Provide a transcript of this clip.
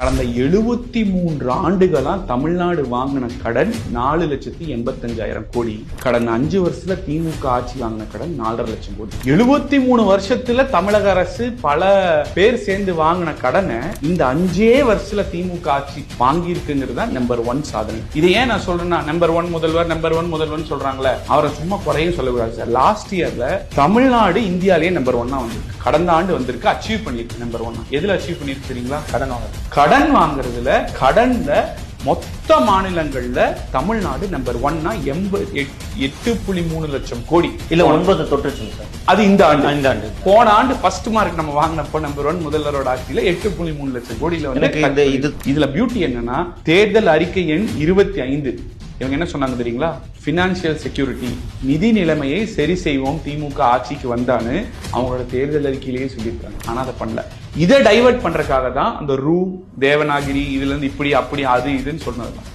கடந்த எழுபத்தி மூன்று ஆண்டுகளாக தமிழ்நாடு வாங்கின கடன் நாலு லட்சத்தி எண்பத்தஞ்சாயிரம் கோடி. கடந்த அஞ்சு வருஷத்துல திமுக ஆட்சி வாங்கின கடன் நாலரை லட்சம் கோடி. எழுபத்தி மூணு வருஷத்துல தமிழக அரசு பல பேர் சேர்ந்து வாங்கின கடனை இந்த அஞ்சே வருஷத்துல திமுக ஆட்சி வாங்கியிருக்குங்கிறது தான் நம்பர் ஒன் சாதனை. இதை ஏன் நான் சொல்றேன்னா நம்பர் ஒன் முதல்வர் நம்பர் ஒன் முதல்வர் சொல்றாங்களே அவரை சும்மா குறையும் சொல்லக்கூடாது சார். லாஸ்ட் இயர்ல தமிழ்நாடு இந்தியாலேயே நம்பர் ஒன்னா வந்திருக்கு. கடந்த ஆண்டு வந்திருக்கு அச்சீவ் பண்ணிருக்கு நம்பர் ஒன் எதுல அச்சீவ் பண்ணியிருக்கு தெரியுங்களா? கடன் வாங்க கடன் வாங்குறதுல கடன்ல மொத்த மாநிலங்கள்ல தமிழ்நாடு நம்பர் ஒன்னா எண்பது எட்டு புள்ளி மூணு லட்சம் கோடி. இல்ல ஒன்பது தொட்டுச்சுங்க சார். அது இந்த ஆண்டு. இந்த ஆண்டு. போன ஆண்டு ஃபர்ஸ்ட் மார்க் நம்ம வாங்கினப்போ நம்பர் ஒன் முதல்வரோட ஆட்சியில எட்டு புள்ளி மூணு லட்சம் கோடியில வந்து இது இதுல பியூட்டி என்னன்னா தேர்தல் அறிக்கை எண் இருபத்தி ஐந்து. இவங்க என்ன சொன்னாங்க தெரியுங்களா? ஃபினான்ஷியல் செக்யூரிட்டி நிதி நிலைமையை சரி செய்வோம். திமுக ஆட்சிக்கு வந்தான்னு அவங்களோட தேர்தல் அறிக்கையிலேயே சொல்லியிருக்காங்க. ஆனா அதை பண்ணல. இதை டைவர்ட் பண்றதுக்காக தான் அந்த ரூ தேவநாகிரி இதுல இருந்து இப்படி அப்படி அது இதுன்னு சொன்னது தான்